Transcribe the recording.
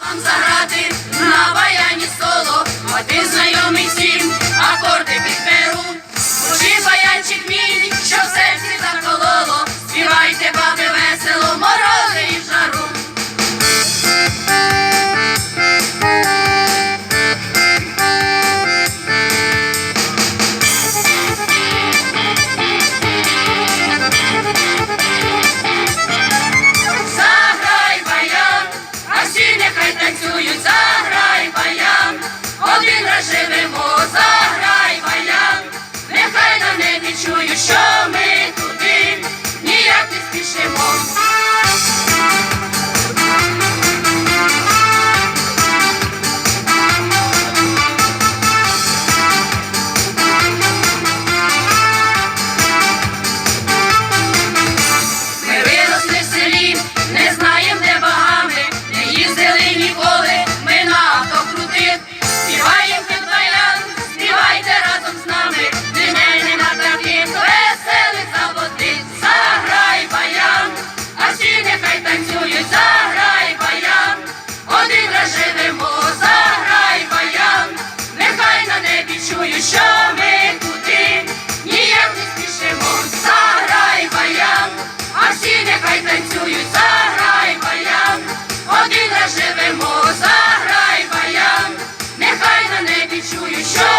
Нам заграти на баяні нехай хай танцюють, заграй баян, один раз живемо, заграй баян, нехай на небі чують, що.